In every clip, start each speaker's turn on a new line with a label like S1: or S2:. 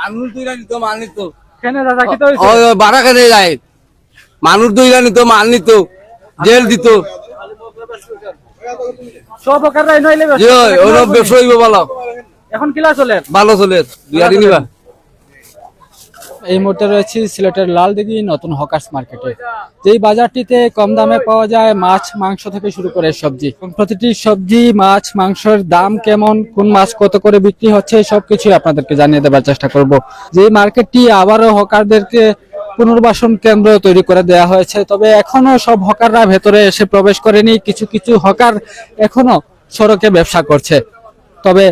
S1: মানুষ দুই নিত মাল নিত।
S2: কেন দাদা কি তো
S1: বাড়া যায়। মানুষ নিত মাল নিত জেল দিত।
S2: সব নইলে
S1: ওর ব্যবসা হইব ভালো।
S2: এখন কিলা চলে?
S1: ভালো চলে দুই আর নিবা।
S2: এই মুহূর্তে রয়েছে সিলেটের লালদিঘি নতুন হকার্স মার্কেটে। যেই বাজারটিতে কম দামে পাওয়া যায় মাছ, মাংস থেকে শুরু করে সবজি। প্রতিটি সবজি, মাছ, মাংসের দাম কেমন, কোন মাছ কত করে বিক্রি হচ্ছে সবকিছু আপনাদেরকে জানিয়ে দেওয়ার চেষ্টা করব। যে মার্কেটটি আবারও হকারদেরকে পুনর্বাসন কেন্দ্র তৈরি করে দেওয়া হয়েছে, তবে এখনও সব হকাররা ভেতরে এসে প্রবেশ করেনি। কিছু কিছু হকার এখনও সড়কে ব্যবসা করছে। তবে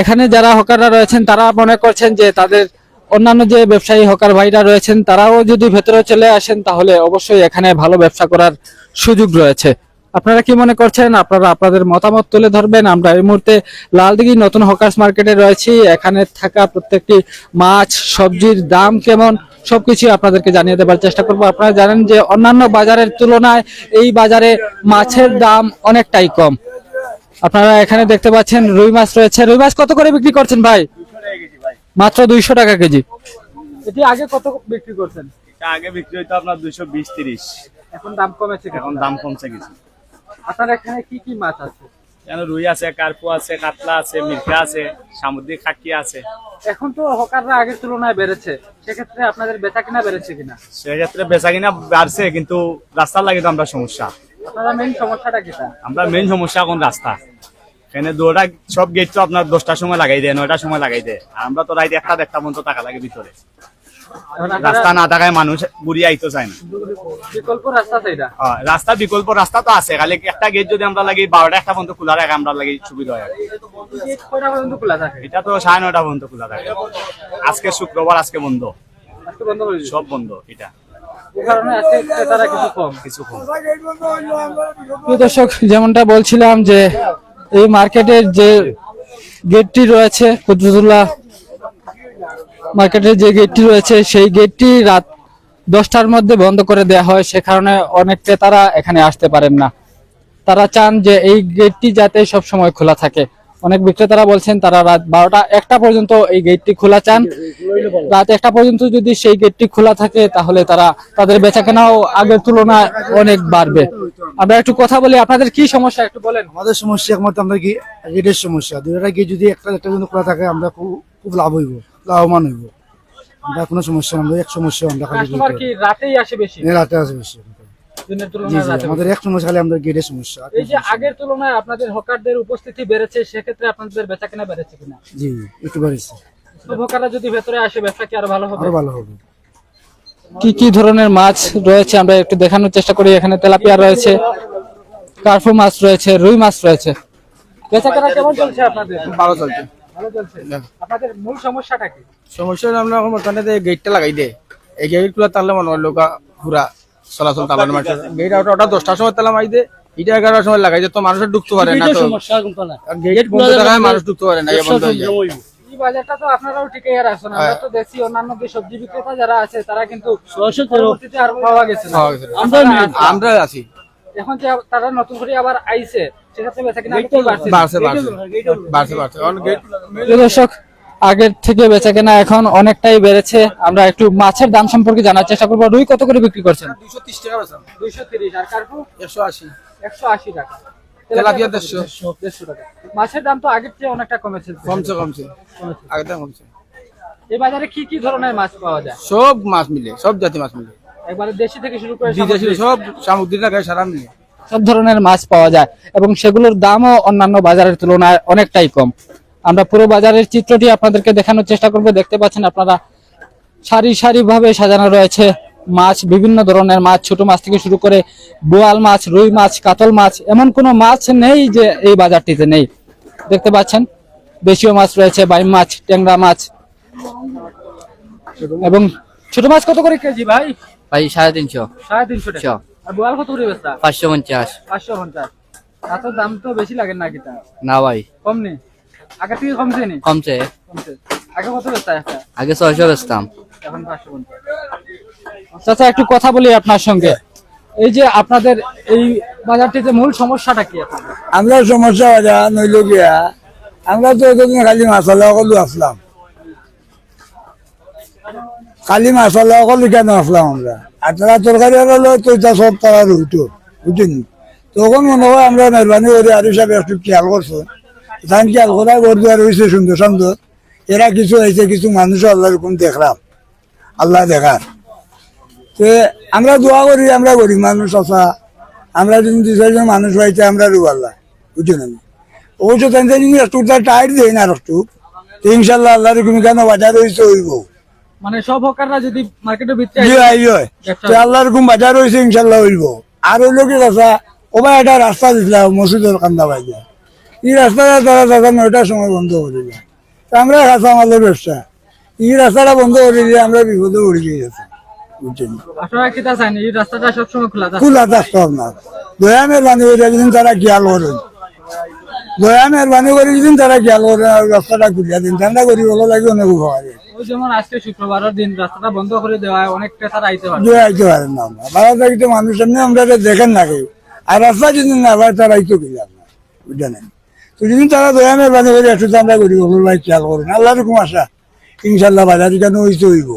S2: এখানে যারা হকাররা রয়েছেন, তারা মনে করছেন যে তাদের অন্যান্য যে ব্যবসায়ী হকার ভাইরা রয়েছেন, তারাও যদি ভেতরে চলে আসেন, তাহলে অবশ্যই এখানে ভালো ব্যবসা করার সুযোগ রয়েছে। আপনারা কি মনে করছেন? আপনারা আপনাদের মতামত তুলে ধরবেন? আমরা এই মুহূর্তে লালদিঘি নতুন হকার্স মার্কেটে রয়েছি। এখানে থাকা প্রত্যেকটি মাছ, সবজির দাম কেমন, সবকিছু আপনাদেরকে জানিয়ে দেওয়ার চেষ্টা করব। আপনারা জানেন যে অন্যান্য বাজারের তুলনায় এই বাজারে মাছের দাম অনেকটাই কম। আপনারা এখানে দেখতে পাচ্ছেন রুই মাছ রয়েছে। রুই মাছ কত করে বিক্রি করছেন ভাই? মাত্র দুইশো টাকা কেজি। এটি আগে কত বিক্রি করছেন?
S3: এটা আগে বিক্রি হইতো আপনার দুইশো বিশ তিরিশ।
S2: এখন দাম কমেছে
S3: এখন দাম কমছে কিছু।
S2: আপনার এখানে কি কি মাছ আছে?
S3: কেন রুই আছে কার্পু আছে কাতলা আছে মির্কা আছে সামুদ্রিক খাকি আছে।
S2: এখন তো হকাররা আগের তুলনায় বেড়েছে। সেক্ষেত্রে আপনাদের বেচা কিনা বেড়েছে কিনা?
S3: সেক্ষেত্রে বেচা কিনা বাড়ছে কিন্তু রাস্তার লাগে তো আমরা সমস্যা।
S2: আপনারা মেইন সমস্যাটা কিটা?
S3: আমরা মেইন সমস্যা এখন রাস্তা। এখানে দুটা সব গেট তো আপনার দশটার সময় লাগাই দেয় নয়টার সময় লাগাই দেয়। আর আমরা তো রাইতে একটা দেড়টা পর্যন্ত টাকা লাগে ভিতরে। রাস্তা না থাকায় মানুষ বুড়ি আইতো চায় না।
S2: বিকল্প রাস্তা
S3: হ্যাঁ, রাস্তা বিকল্প রাস্তা তো আছে খালি একটা গেট যদি আমরা লাগি বারোটা একটা পর্যন্ত খোলা রাখে আমরা লাগি সুবিধা হয় এটা তো সাড়ে নয়টা পর্যন্ত খোলা থাকে। আজকে শুক্রবার আজকে বন্ধ। সব বন্ধ এটা।
S2: এই কারণে আজকে ক্রেতারা কিছু কম।
S3: কিছু
S2: দর্শক যেমনটা বলছিলাম যে এই মার্কেটের যে গেটটি রয়েছে, কুতুবুল্লাহ মার্কেটের যে গেটটি রয়েছে, সেই গেটটি রাত দশটার মধ্যে বন্ধ করে দেয়া হয়। সে কারণে অনেক ক্রেতারা এখানে আসতে পারেন না। তারা চান যে এই গেটটি যাতে সব সময় খোলা থাকে। অনেক বিক্রেতারা বলছেন তারা রাত বারোটা একটা পর্যন্ত এই গেটটি খোলা চান। রাত একটা পর্যন্ত যদি সেই গেটটি খোলা থাকে তাহলে তারা তাদের বেচাকেনাও আগের তুলনায় অনেক বাড়বে। আমরা একটু কথা বলি আপনাদের কি সমস্যা একটু বলেন?
S4: আমাদের সমস্যা একমাত্র আমরা কি গেটের সমস্যা। দুইটা গেট যদি একটা একটা জন্য খোলা থাকে আমরা খুব খুব লাভ হইব লাভবান হইব। আমরা কোনো সমস্যা আমরা এক সমস্যা আমরা খালি
S2: রাতেই আসে বেশি?
S4: রাতে আছে বেশি। আমাদের আমাদের গেটের সমস্যা
S2: এই যে আগের তুলনায় আপনাদের হকারদের উপস্থিতি বেড়েছে সেক্ষেত্রে আপনাদের বেচাকেনা বেড়েছে কিনা?
S4: জি একটু বাড়িছে।
S2: হকাররা যদি ভেতরে আসে ব্যবসা কি আরও ভালো হবে?
S4: আরও ভালো হবে।
S2: কি কি ধরনের মাছ রয়েছে? আমরা একটু দেখানোর চেষ্টা করি। এখানে তেলাপিয়া রয়েছে কার্ফু মাছ রয়েছে রুই মাছ রয়েছে। বেচাকেনা কেমন চলছে আপনাদের?
S5: ভালো চলছে।
S2: ভালো চলছে? আপনাদের মূল সমস্যাটা কি?
S5: সমস্যা আমরা এখন বর্তমানে গেটটা লাগাই দে এই গেটগুলো তাহলে মনে হয় লোকা পুরা চলাচল তালানো মানুষ গেট ওটা ওটা দশটার সময় তালাম আই দে এটা এগারোটার সময় লাগাই দে তো মানুষের ঢুকতে পারে না তো গেট বন্ধ থাকায় মানুষ ঢুকতে পারে না এই বন্ধ হয়ে যায়।
S2: এই বাজারটা তো আপনারাও ঠিকই আর আছেন আমরা তো দেখছি অন্যান্য যে সবজি বিক্রেতা যারা আছে তারা কিন্তু পাওয়া গেছে
S5: আমরা আছি।
S2: এখন যে তারা নতুন করে আবার আইছে সেক্ষেত্রে বাড়ছে?
S5: বাড়ছে বাড়ছে। বাড়ছে বাড়ছে। এখন গেট
S2: দর্শক আগের থেকে বেচা কেনা এখন অনেকটাই বেড়েছে। আমরা একটু মাছের দাম সম্পর্কে জানার চেষ্টা করব। রুই কত করে বিক্রি করছেন? মাছের দাম তো আগের চেয়ে অনেকটা কমেছে।
S5: কমছে কমছে। আগে দাম কমছে।
S2: এই বাজারে কি কি ধরনের মাছ পাওয়া যায়?
S5: সব মাছ মিলে সব জাতি মাছ মিলে।
S2: একবারে দেশি থেকে শুরু করে
S5: বিদেশি সব সামুদ্রিক সারা মিলে।
S2: সব ধরনের মাছ পাওয়া যায় এবং সেগুলোর দামও অন্যান্য বাজারের তুলনায় অনেকটাই কম। আমরা পুরো বাজারের চিত্রটি আপনাদেরকে দেখানোর চেষ্টা করব। দেখতে পাচ্ছেন আপনারা সারি সারি ভাবে সাজানো রয়েছে মাছ বিভিন্ন ধরনের মাছ ছোট মাছ থেকে শুরু করে বোয়াল মাছ রুই মাছ কাতল মাছ এমন কোনো মাছ নেই যে এই বাজারটিতে নেই। দেখতে পাচ্ছেন দেশীয় মাছ রয়েছে বাইম মাছ ট্যাংরা মাছ। এবং ছোট মাছ কত করে কেজি ভাই?
S6: ভাই সাড়ে তিনশো।
S2: সাড়ে তিনশো টাকা। আর বোয়াল কত করে বেচা?
S6: পাঁচশো পঞ্চাশ।
S2: পাঁচশো পঞ্চাশ। এত দাম তো বেশি লাগে না কিটা
S6: না ভাই।
S2: কম নেই? আগে থেকে কমছে নি?
S6: কমছে।
S2: কমছে। আগে কত
S6: আগে ছয়শো বেচতাম।
S2: এখন চাচা একটু কথা বলি আপনার সঙ্গে। এই যে আপনাদের এই বাজারটিতে মূল সমস্যাটা কি আপনাদের?
S7: আমরা সমস্যা নইল গিয়া আমরা তো এতদিন খালি মাসালা কলু আসলাম। খালি অকল কেন আসলাম আমরা? আর তারা তরকারি হলো তো এটা সব তারা রইতো বুঝছেন? তখন মনে হয় আমরা মেহরবানি করে আর হিসাবে একটু খেয়াল করছ। ধান করতে সুন্দর সুন্দর। এরা কিছু হয়েছে কিছু মানুষ আল্লাহ রকম দেখলাম। আল্লাহ দেখার। তো আমরা দোয়া করি আমরা মানুষ আসা আমরা যদি দু চারজন মানুষ হয়েছে আমরা রু আল্লাহ। বুঝছেন আমি অবশ্য যদি একটু টাইট দেয় না একটু তো ইনশাল্লাহ আল্লাহ রকম কেন বাজার হয়েছে হইব?
S2: মানে সব হকাররা যদি মার্কেটের ভিতরে
S7: জি ভাই জি তো আল্লাহর রকম বাজার হয়েছে ইনশাল্লাহ হইব। আর ওই লোকের কথা ওবার একটা রাস্তা দিছিলাম মসজিদের কান্দা বাইজা এই রাস্তাটা তারা দাদা নয়টার সময় বন্ধ করে দিলাম। আমরা খাসা আমাদের ব্যবসা। এই রাস্তাটা বন্ধ করে দিয়ে আমরা বিপদে
S2: খোলা
S7: আপনার। দয়া মেহরবানি করে যেদিন তারা খেয়াল করেন। দয়া মেহরবানি করে যেদিন তারা খেয়াল করেন আর রাস্তাটা দিন ঠান্ডা করি বলো লাগে অনেক উপকারে
S2: যেমন আজকে শুক্রবারের দিন রাস্তাটা বন্ধ করে দেওয়া হয় অনেক ক্রেতারা আইতে পারে।
S7: জয় আইতে পারেন না। আমরা ভালো মানুষ এমনি আমরা দেখেন না কেউ। আর রাস্তা যদি না পায় তারা আইতো বুঝলেন? তো যদি তারা দয়া মেহরবানি করে একটু করি বলো ভাই খেয়াল করেন। আল্লাহ রকম আশা ইনশাল্লাহ বাজার কেন হইতে হইব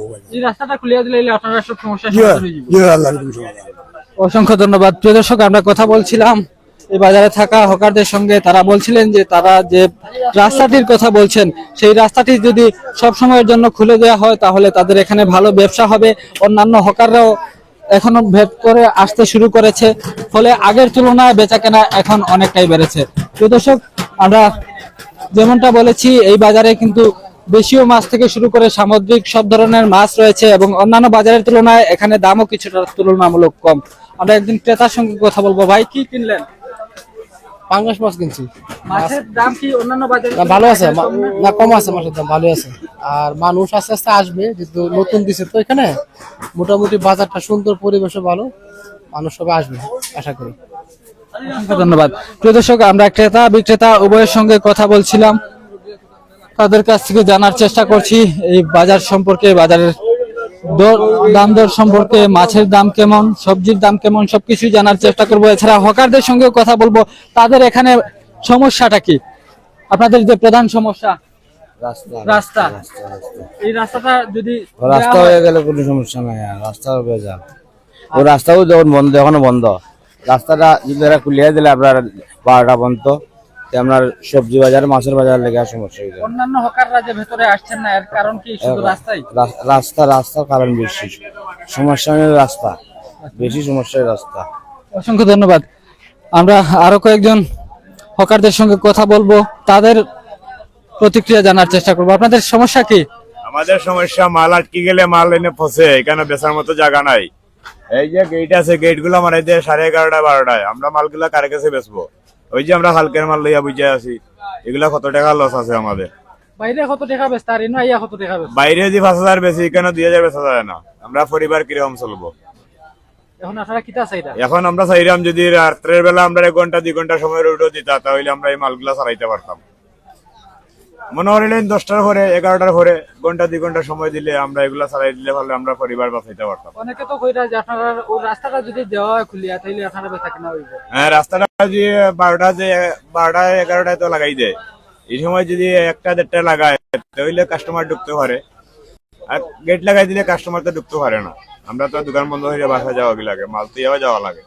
S2: অসংখ্য ধন্যবাদ। প্রিয় দর্শক আমরা কথা বলছিলাম এই বাজারে থাকা হকারদের সঙ্গে। তারা বলছিলেন যে তারা যে রাস্তাটির কথা বলছেন সেই রাস্তাটি যদি সব সময়ের জন্য খুলে দেওয়া হয় তাহলে তাদের এখানে ভালো ব্যবসা হবে। অন্যান্য হকাররাও এখনও ভেদ করে আসতে শুরু করেছে। ফলে আগের তুলনায় বেচাকেনা এখন অনেকটাই বেড়েছে। প্রিয় দর্শক আমরা যেমনটা বলেছি এই বাজারে কিন্তু দেশীয় মাছ থেকে শুরু করে সামুদ্রিক সব ধরনের মাছ রয়েছে এবং অন্যান্য বাজারের তুলনায় এখানে দামও কিছুটা তুলনামূলক কম। আমরা একদিন ক্রেতার সঙ্গে কথা বলব। ভাই কি কিনলেন?
S5: পাঙ্গাস মাছ কিনছি।
S2: মাছের দাম কি অন্যান্য বাজারে
S5: ভালো আছে না কম আছে মাছের দাম ভালো আছে। আর মানুষ আস্তে আস্তে আসবে যেহেতু নতুন দিছে তো এখানে। মোটামুটি বাজারটা সুন্দর পরিবেশও ভালো। মানুষ সবাই আসবে আশা করি।
S2: ধন্যবাদ। প্রিয় দর্শক আমরা ক্রেতা বিক্রেতা উভয়ের সঙ্গে কথা বলছিলাম। তাদের কাছ থেকে জানার চেষ্টা করছি এই বাজার সম্পর্কে বাজারের দর দাম দর সম্পর্কে মাছের দাম কেমন সবজির দাম কেমন সবকিছু জানার চেষ্টা করব। এছাড়া হকারদের সঙ্গেও কথা বলব। তাদের এখানে সমস্যাটা কি? আপনাদের যে প্রধান সমস্যা রাস্তা এই রাস্তাটা যদি
S8: রাস্তা হয়ে গেলে কোনো সমস্যা নাই রাস্তা ও রাস্তাও যখন বন্ধ এখনও বন্ধ। রাস্তাটা যদি এরা খুলিয়ে দিলে আপনার বারোটা বন্ধ আপনার সবজি বাজার মাছের বাজার লেগে সমস্যা হয়ে
S2: অন্যান্য হকাররা যে ভেতরে আসছেন না এর কারণ কি শুধু রাস্তাই?
S8: রাস্তা রাস্তার কারণ বেশি। সমস্যা রাস্তা। বেশি সমস্যা রাস্তা।
S2: অসংখ্য ধন্যবাদ। আমরা আরও কয়েকজন হকারদের সঙ্গে কথা বলব। তাদের প্রতিক্রিয়া জানার চেষ্টা করব। আপনাদের সমস্যা কি?
S9: আমাদের সমস্যা মাল আটকে গেলে মাল এনে ফসে এখানে বেচার মতো জায়গা নাই। এই যে গেট আছে গেটগুলো আমার এই যে সাড়ে এগারোটা বারোটায়। আমরা মালগুলা কারে কাছে বেচবো? ওই যে আমরা হালকের মাল লইয়া বুঝে আছি। এগুলা কত টাকা লস আছে আমাদের?
S2: বাইরে কত টাকা বেচতে আর ইনো আইয়া কত টাকা বেচতে
S9: বাইরে যদি পাঁচ হাজার বেশি এখানে দুই হাজার বেচা যায় না? আমরা পরিবার কীরকম চলবো?
S2: এখন আপনারা কিতা চাইরা
S9: এখন আমরা চাইলাম যদি রাত্রের বেলা আমরা এক ঘণ্টা দুই ঘণ্টা সময় রোডও দিতা তাহলে আমরা এই মালগুলা চালাইতে পারতাম। মনে করিলেন দশটার পরে এগারোটার পরে ঘণ্টা দুই ঘণ্টা সময় দিলে আমরা এগুলা চালাই দিলে ভালো আমরা পরিবার বাঁচাইতে পারতাম।
S2: অনেকে তো কইরা যে আপনারা ওই রাস্তাটা যদি দেওয়া হয় খুলিয়া তাইলে আপনারা বেচা কিনা হইব
S9: হ্যাঁ রাস্তাটা যদি বারোটা যে বারোটা এগারোটায় তো লাগাই দেয়। এই সময় যদি একটা দেড়টা লাগায় তাহলে কাস্টমার ঢুকতে পারে। আর গেট লাগাই দিলে কাস্টমার তো ঢুকতে পারে না। আমরা তো দোকান বন্ধ হয়ে বাসা যাওয়া লাগে মাল তো যাওয়া যাওয়া লাগে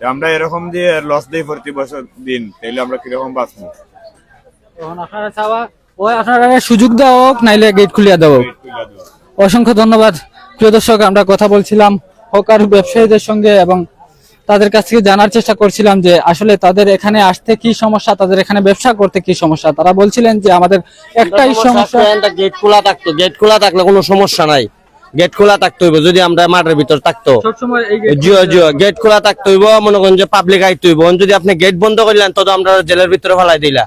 S9: আমরা এরকম দিয়ে লস দিই প্রতি বছর দিন তাহলে আমরা কীরকম বাঁচবো?
S2: তখন আপনারা চাওয়া ওই আপনারা সুযোগ দেওয়া হোক নাইলে গেট খুলিয়া দেওয়া হোক। অসংখ্য ধন্যবাদ। প্রিয় দর্শক আমরা কথা বলছিলাম হকার ব্যবসায়ীদের সঙ্গে এবং তাদের কাছ থেকে জানার চেষ্টা করছিলাম যে আসলে তাদের এখানে আসতে কি সমস্যা তাদের এখানে ব্যবসা করতে কি সমস্যা। তারা বলছিলেন যে আমাদের একটাই সমস্যা
S10: গেট খোলা থাকতো। গেট খোলা থাকলে কোনো সমস্যা নাই। গেট খোলা থাকতে হইব যদি আমরা মাঠের ভিতর থাকতো। জিও জিও গেট খোলা থাকতে হইব মনে করেন যে পাবলিক আইতে হইব। যদি আপনি গেট বন্ধ করলেন তো আমরা জেলের ভিতরে ফেলাই দিলা।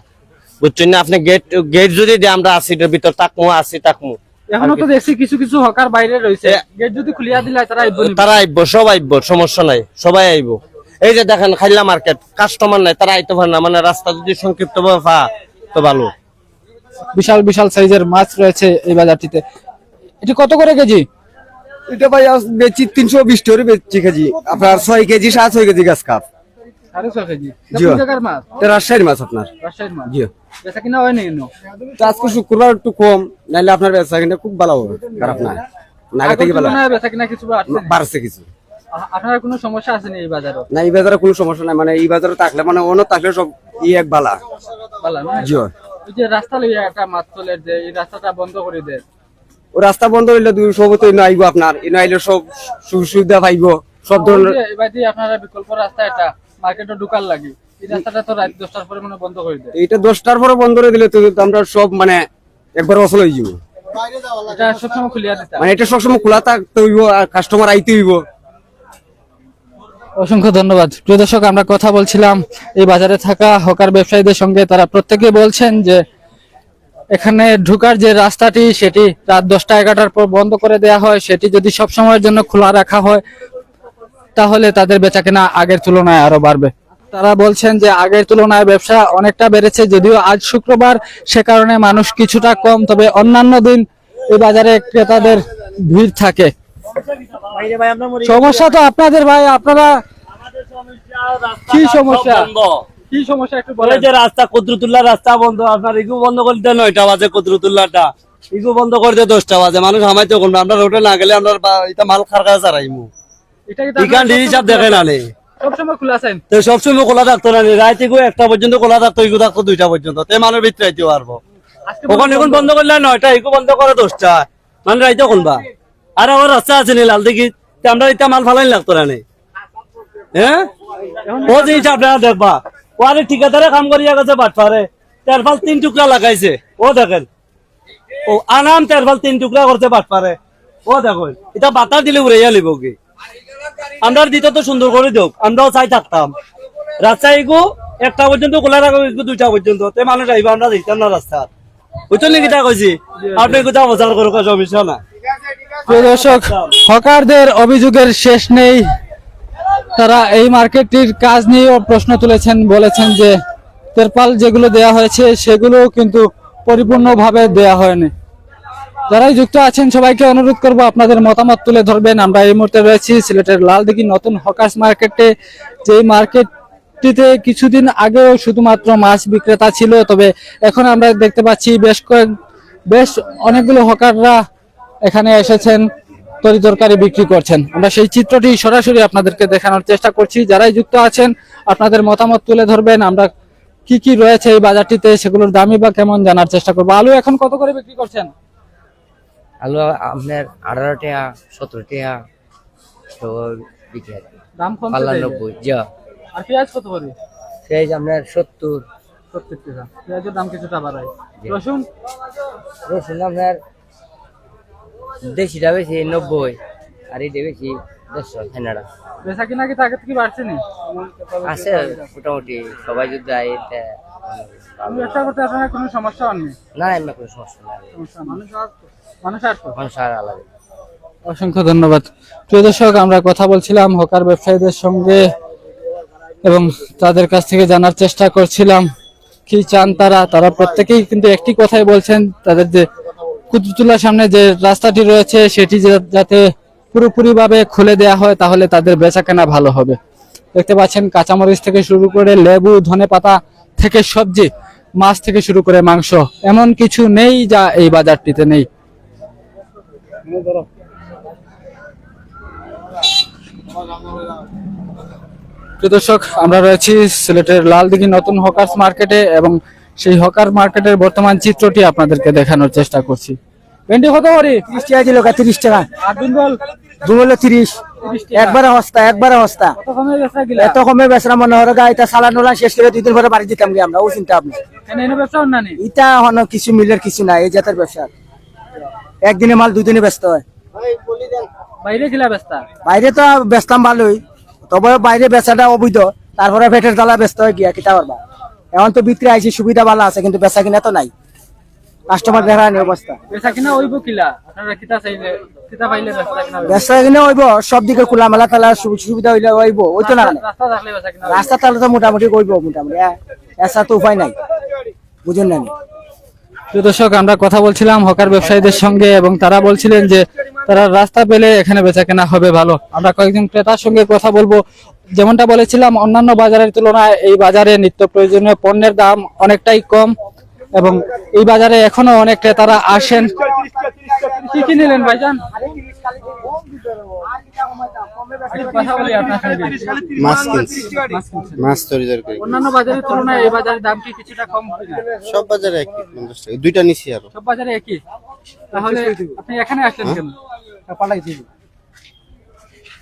S10: বুঝছেন না? আপনি গেট গেট যদি দিয়ে আমরা আসিটার ভিতর থাকমু আসি থাকমু
S2: এখনও তো দেখছি কিছু কিছু হকার বাইরে রয়েছে। গেট যদি খুলিয়া দিলে তারা আইব
S10: তারা আইব সব আইব সমস্যা নাই সবাই আইব। এই যে দেখেন খাইলা মার্কেট কাস্টমার নাই তারা আইতে পারে না মানে রাস্তা যদি সংক্ষিপ্ত ভাবে পা তো ভালো।
S2: বিশাল বিশাল সাইজের মাছ রয়েছে এই বাজারটিতে। এটি কত করে কেজি?
S11: এটা ভাই আজ বেচি তিনশো বিশ টাকা কেজি। আপনার ছয় কেজি সাত ছয় কেজি গাছ কাপ।
S2: সাড়ে ছয় কেজি। কোন জায়গার মাছ?
S11: এটা রাজশাহীর মাছ আপনার।
S2: রাজশাহীর মাছ।
S11: জি
S2: বেচা কিনা হয় নি এনো?
S11: তো আজকে শুক্রবার একটু কম নাইলে আপনার বেচা কিনা খুব ভালো হবে খারাপ না না থেকে ভালো।
S2: তুলনায় বেচা কিনা কিছু বাড়ছে
S11: কিছু।
S2: আপনার কোনো সমস্যা আছে না এই বাজারে?
S11: না এই বাজারে কোনো সমস্যা নাই মানে এই বাজারে থাকলে মানে অন্য থাকলে সব ই এক বালা।
S2: ভালো
S11: জি
S2: ওই যে রাস্তা লইয়া একটা মাছ চলে যে এই রাস্তাটা বন্ধ করে দেয়।
S11: ও রাস্তা বন্ধ হইলে দুই সব তো এনে আইব আপনার এনে আইলে সব সুবিধা পাইব সব ধরনের
S2: এবার আপনারা বিকল্প রাস্তা এটা মার্কেটে ঢুকার লাগে। এই রাস্তাটা তো রাত দশটার পরে মানে বন্ধ করে দেয়
S11: এইটা দশটার পরে বন্ধ করে দিলে তো আমরা সব মানে একবার অসল হয়ে যাব।
S2: এটা সবসময় খুলিয়া দিতে
S11: মানে এটা সবসময় খোলা থাকতে হইব আর কাস্টমার আইতে হইব।
S2: অসংখ্য ধন্যবাদ। প্রিয় দর্শক আমরা কথা বলছিলাম এই বাজারে থাকা হকার ব্যবসায়ীদের সঙ্গে। তারা প্রত্যেকে বলছেন যে এখানে ঢুকার যে রাস্তাটি সেটি রাত দশটা এগারোটার পর বন্ধ করে দেওয়া হয়। সেটি যদি সব সময়ের জন্য খোলা রাখা হয় তাহলে তাদের বেচাকেনা আগের তুলনায় আরও বাড়বে। তারা বলছেন যে আগের তুলনায় ব্যবসা অনেকটা বেড়েছে যদিও আজ শুক্রবার সে কারণে মানুষ কিছুটা কম তবে অন্যান্য দিন এই বাজারে ক্রেতাদের ভিড় থাকে। সমস্যা তো আপনাদের ভাই আপনারা কি সমস্যা? কি সমস্যা একটু বলেন।
S12: যে রাস্তা কদরতুল্লাহ রাস্তা বন্ধ আপনার ইগু বন্ধ করে দিতে নয়টা বাজে কদরতুল্লাহটা ইগু বন্ধ করে দিয়ে দশটা বাজে মানুষ হামাইতে কোন আমরা রোডে না গেলে আমরা এটা মাল খার কাছে চারাইমু
S2: এটা কি
S12: ইকান
S2: আপনারা
S12: হিসাব দেখে না নে
S2: সবসময় খোলা আছেন
S12: তো সবসময় খোলা থাকতো না রাইতে গো একটা পর্যন্ত খোলা থাকতো ইগু থাকতো দুইটা পর্যন্ত। তে মানুষ ভিতরে আইতে পারব ওখানে এখন বন্ধ করলে নয়টা ইগু বন্ধ করে দশটা। মানে রাইতে কোনবা আর আমার রাস্তা আছে নি লাল দিঘি তে আমরা এটা মাল ফালাই লাগতো না নে। হ্যাঁ ও জিনিস আপনারা দেখবা। ও আরে ঠিকাদারে কাম করিয়া গেছে তেরফাল তিন টুকরা লাগাইছে। ও দেখেন। ও আনাম তেরফাল তিন টুকরা করতে বাটপারে। ও দেখুন। এটা বাতার দিলে উড়াইয়া লিব কি আমরা দিতে তো সুন্দর করে দেব, আমরাও চাই থাকতাম। রাস্তায় গো একটা পর্যন্ত খোলা রাখব দুইটা পর্যন্ত। মানুষ আইবা, আমরা দিতাম না রাস্তা বুঝছেন নাকি তা আপনি কোথাও প্রচার করো সমস্যা না
S2: হকারদের অভিযোগের শেষ নেই। তারা এই মার্কেটটির কাজ নিয়েও প্রশ্ন তুলেছেন, বলেছেন যে, তেরপাল যেগুলো দেয়া হয়েছে সেগুলো কিন্তু পরিপূর্ণভাবে দেয়া হয়নি। যারাই যুক্ত আছেন, সবাইকে অনুরোধ করব আপনাদের মতামত তুলে ধরবেন। আমরা এই মুহূর্তে রয়েছি সিলেটের লালদিঘি নতুন হকার্স মার্কেটে। যে মার্কেটটিতে কিছুদিন আগেও শুধুমাত্র মাছ বিক্রেতা ছিল, তবে এখন আমরা দেখতে পাচ্ছি বেশ কয়েক বেশ অনেকগুলো হকাররা এখানে এসেছেন, তরি তরকারি বিক্রি করছেন। আমরা সেই চিত্রটি সরাসরি আপনাদেরকে দেখানোর চেষ্টা করছি। যারাই যুক্ত আছেন, আপনাদের মতামত তুলে ধরবেন। আমরা কি কি রয়েছে এই বাজারটিতে, সেগুলোর দামই বা কেমন জানার চেষ্টা করব। আলু এখন কত করে বিক্রি করছেন?
S6: আলু আপনার আঠারো টাকা সতেরো টাকা তো বিক্রি।
S2: দাম কম
S6: পাল্লা নব্বই যা
S2: আর পেঁয়াজ কত করে?
S6: যে আপনার সত্তর।
S2: সত্তর টাকা পেঁয়াজের দাম কিছুটা বাড়ায়। রসুন?
S6: রসুন আপনার দেশিটা বেশি নব্বই। আর এইটা বেশি দেড়শো হেনারা
S2: বেচা কিনা কি আগে থেকে বাড়ছে নি?
S6: আছে মোটামুটি। সবাই যদি
S2: ব্যবসা করতে আপনার কোনো সমস্যা হয়নি।
S6: না এমনি কোনো সমস্যা নাই।
S2: মানুষ আর মানুষ আর
S6: মানুষ আর আলাদা।
S2: অসংখ্য ধন্যবাদ। প্রিয় দর্শক আমরা কথা বলছিলাম হকার ব্যবসায়ীদের সঙ্গে এবং তাদের কাছ থেকে জানার চেষ্টা করছিলাম। কি চান তারা? তারা প্রত্যেকেই কিন্তু একটি কথাই বলছেন তাদের যে কুতুবতুল্লার সামনে যে রাস্তাটি রয়েছে সেটি যাতে পুরোপুরি ভাবে খুলে দেয়া হয় তাহলে তাদের বেচা কেনা ভালো হবে। দেখতে পাচ্ছেন কাঁচামরিচ থেকে শুরু করে লেবু ধনে পাতা থেকে সবজি, মাছ থেকে শুরু করে মাংস, এমন কিছু নেই যা এই বাজারটিতে নেই। দর্শক, আমরা রয়েছি সিলেটের লালদিঘি নতুন হকার্স মার্কেটে এবং সেই হকার মার্কেটের বর্তমান চিত্রটি আপনাদেরকে দেখানোর চেষ্টা করছি। ভেন্ডি কত করে?
S11: তিরিশ টাকা দিল তিরিশ টাকা।
S2: আর বিন্দল
S11: দুমলে তিরিশ। একবারে হস্তা একবারে হস্তা। এত কমে বেচরা মনে হয় গা এটা সালান ওলান শেষ করে দুই দিন পরে বাড়ি দিতাম গে আমরা ও চিন্তা আপনি ইটা হন কিছু মিলের কিছু নাই এই জাতের ব্যবসা। একদিনে মাল দুই দিনে ব্যস্ত হয়।
S2: বাইরে গিলা বেচতা?
S11: বাইরে তো বেচতাম ভালোই তবে বাইরে বেচাটা অবৈধ তারপরে পেটের জ্বালা ব্যস্ত হয়ে গিয়া কিতা করবা? এখন তো বিক্রি আইছি সুবিধা ভালো আছে কিন্তু বেচা কিনা তো নাই। কাস্টমার দেখা নেই অবস্থা।
S2: বেচা কিনা ওইব কিলা? আপনারা কিতা চাইলে কিতা পাইলে বেচা কিনা
S11: বেচা কিনা হইব সব দিকে খোলা মেলা তালা সুবিধা হইলে হইব ওই তো না?
S2: রাস্তা- রাস্তা থাকলে বেচা কিনা
S11: রাস্তা তাহলে তো মোটামুটি করব মোটামুটি এসা তো উপায় নাই। বুঝুন না নি?
S2: প্রিয় দর্শক আমরা কথা বলছিলাম হকার ব্যবসায়ীদের সঙ্গে এবং তারা বলছিলেন যে তারা রাস্তা পেলে এখানে বেচা কেনা হবে ভালো। আমরা কয়েকজন ক্রেতার সঙ্গে কথা বলব। যেমনটা বলেছিলাম অন্যান্য বাজারের তুলনায় এই বাজারে নিত্য প্রয়োজনীয় পণ্যের দাম অনেকটাই কম। এবং এই বাজারে এখনও অনেক ক্রেতারা আসেন। কি কি নিলেন ভাইজান? অন্যান্য বাজারের তুলনায় এই বাজারের দাম কি কিছুটা কম
S13: সব বাজারে একই দুইটা নিছি আরও।
S2: সব বাজারে একই? তাহলে আপনি এখানে আসলেন কেন?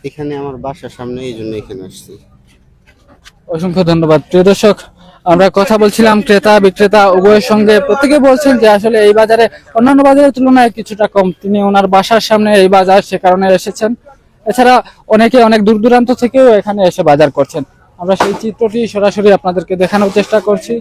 S13: এখানে আমার বাসার সামনে এই জন্য এখানে আসছি।
S2: অসংখ্য ধন্যবাদ। প্রিয় দর্শক আমরা কথা বলছিলাম ক্রেতা, বিক্রেতা, উভয়ের সঙ্গে। প্রত্যেকে বলছেন যে আসলে এই বাজারে, অন্যান্য বাজারের তুলনায় কিছুটা কম। তিনি ওনার বাসার সামনে এই বাজার সে কারণে এসেছেন। এছাড়া অনেকে অনেক দূর দূরান্ত থেকেও এখানে এসে বাজার করছেন। আমরা সেই চিত্রটি সরাসরি আপনাদেরকে দেখানোর চেষ্টা করছি।